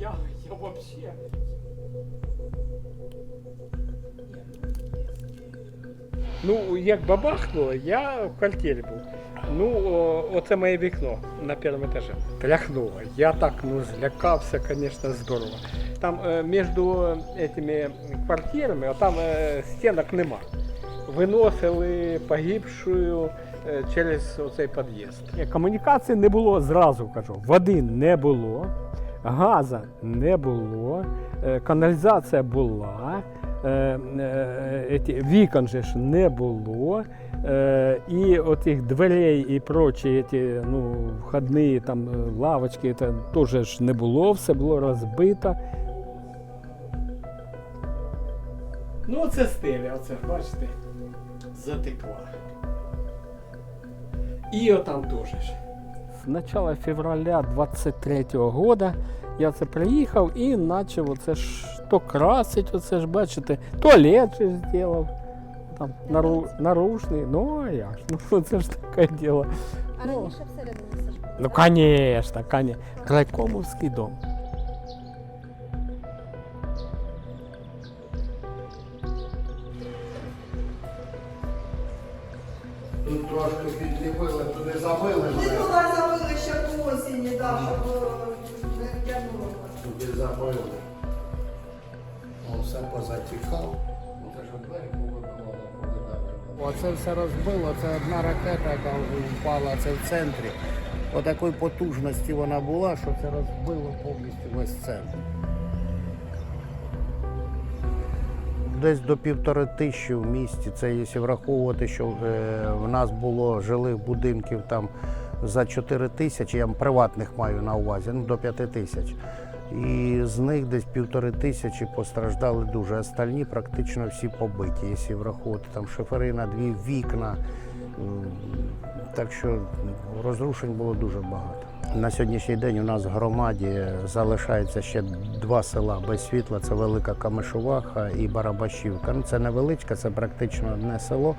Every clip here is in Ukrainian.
я, я вообще... Ну, як бабахнуло, я в квартирі був. Ну, о, оце моє вікно на першому етажі. Тряхнуло. Я так ну, злякався, звісно, здорово. Там е, між цими квартирами, там е, стінок нема. Виносили погибшую е, через оцей під'їзд. Комунікації не було зразу кажу. Води не було, газу не було, е, каналізація була. е, е, вікон же ж не було. І отих дверей і прочі ті, ну, входні там лавочки теж ж не було, все було розбито. Ну, оце стеля, оце, бачите, затекла. І отам теж. З початку февраля 23-го года я це приїхав і почав оце ж то красить, оце ж бачите, туалет же зробив. Там нару, наружний, ну а як ж, ну це ж таке діло. А Ну. раніше всередині все ж було. Ну, звісно, конечно, конечно. Райкомовський дом. Тут трошки підліпили, туди забили, Ми туди забили ще по осені, да, щоб е, не тягнуло. туди забили. О, все позатікав. Ну, Це ж двері повибивало, повидали. Оце все розбило, це одна ракета, яка впала, це в центрі. Отакої потужності вона була, що це розбило повністю весь центр. Десь до півтори тисячі в місті. Це якщо враховувати, що е, в нас було жилих будинків там за 4 тисячі, я приватних маю на увазі, ну до 5 тисяч. І з них десь півтори тисячі постраждали дуже. Остальні практично всі побиті, якщо враховувати там шифери на дві вікна. Так що розрушень було дуже багато. На сьогоднішній день у нас в громаді залишається ще два села без світла. Це Велика Камишуваха і Барабашівка. Ну, це невеличке, це практично одне село,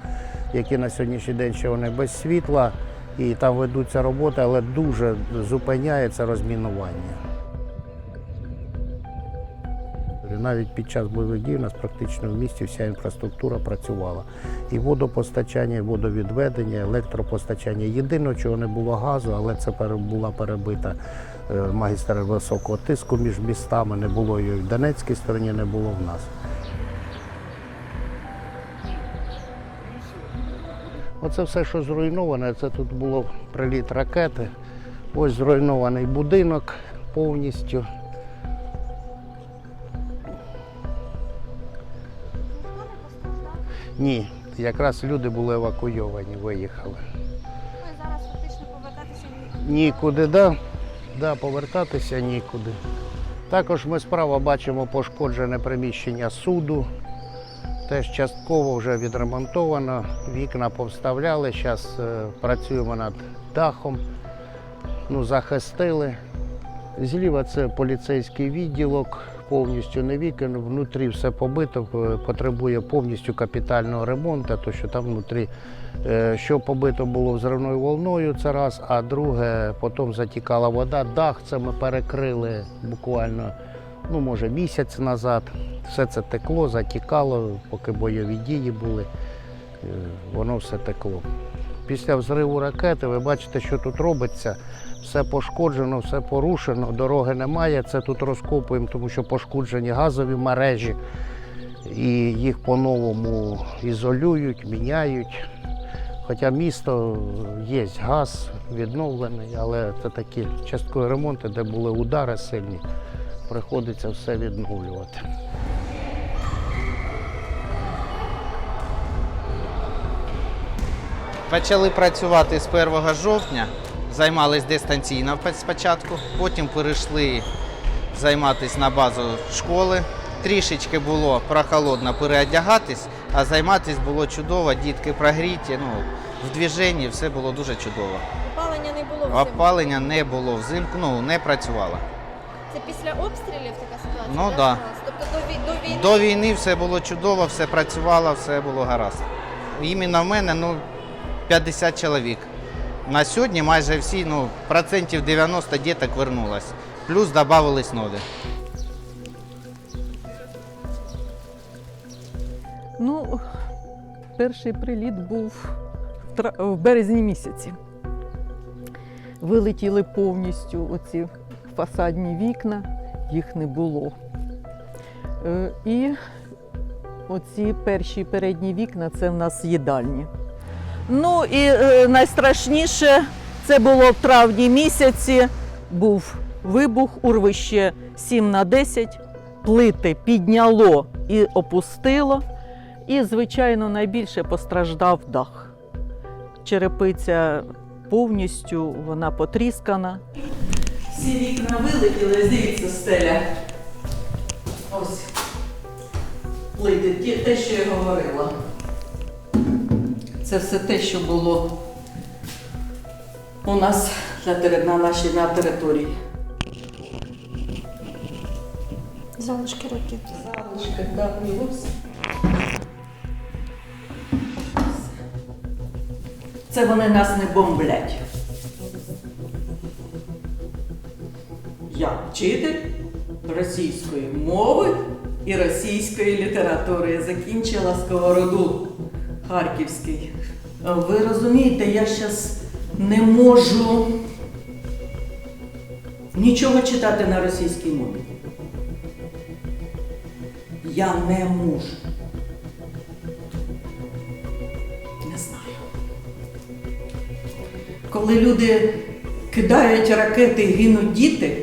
яке на сьогоднішній день ще вони без світла, і там ведуться роботи, але дуже зупиняється розмінування. Навіть під час бойових дій у нас практично в місті вся інфраструктура працювала. І водопостачання, і водовідведення, електропостачання. Єдине, чого не було газу, але це була перебита е, магістр високого тиску між містами. Не було її в Донецькій стороні, не було в нас. Оце все, що зруйноване, це тут було приліт ракети. Ось зруйнований будинок повністю. Ні, якраз люди були евакуйовані, виїхали. Ну і зараз фактично повертатися ні- Нікуди, да? Да, повертатися нікуди. Також ми справа бачимо пошкоджене приміщення суду. Теж частково вже відремонтовано, вікна повставляли, зараз працюємо над дахом, ну, захистили. Зліва це поліцейський відділок, повністю не вікон, внутрі все побито, е, потребує повністю капітального ремонту, то що там внутрі Е, Що побито було взривною волною, це раз, а друге, потім затікала вода. Дах це ми перекрили буквально, ну може місяць назад. Все це текло, затікало, поки бойові дії були, е, воно все текло. Після взриву ракети ви бачите, що тут робиться. Все пошкоджено, все порушено, дороги немає. Це тут розкопуємо, тому що пошкоджені газові мережі, і їх по-новому ізолюють, міняють. Хоча місто є газ відновлений, але це такі часткові ремонти, де були удари сильні, приходиться все відновлювати. Почали працювати з 1 жовтня, займалися дистанційно спочатку, потім перейшли займатися на базу школи. Трішечки було прохолодно переодягатись, а займатися було чудово, дітки прогріті, ну, в движенні все було дуже чудово. Опалення не було взимку. Опалення не було взимку, ну не працювало. Це після обстрілів така ситуація? Ну, да, да. Тобто до, до війни? До війни все було чудово, все працювало, все було гаразд. Іменно в мене ну, 50 чоловік. На сьогодні майже всі, ну, процентів 90 діток вернулось. плюс додавались нові. Ну, перший приліт був в березні місяці. Вилетіли повністю оці фасадні вікна, їх не було. Е, І оці перші передні вікна це в нас їдальні. Ну і е, найстрашніше це було в травні місяці. Був вибух, урвище 7 на 10, плити підняло і опустило. І, звичайно, найбільше постраждав дах. Черепиця повністю вона потріскана. Всі вікна вилетіли, дивіться, стеля. Ось. Плити, те, що я говорила. Це все те, що було у нас на, на нашій на території. Залишки ракет. Залишки, так, ось. Це вони нас не бомблять. Я вчитель російської мови і російської літератури. Я закінчила сковороду Харківський. Ви розумієте, я зараз не можу нічого читати на російській мові. Я не можу. Не знаю. Коли люди кидають ракети, гинуть діти,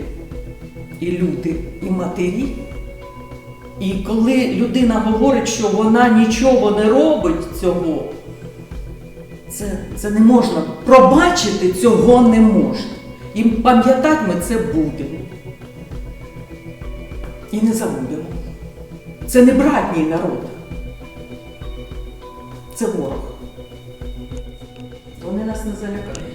і люди, і матері. І коли людина говорить, що вона нічого не робить цього, це, це не можна. Пробачити цього не можна. І пам'ятати ми це будемо. І не забудемо. Це не братній народ. Це ворог. Вони нас не залякають.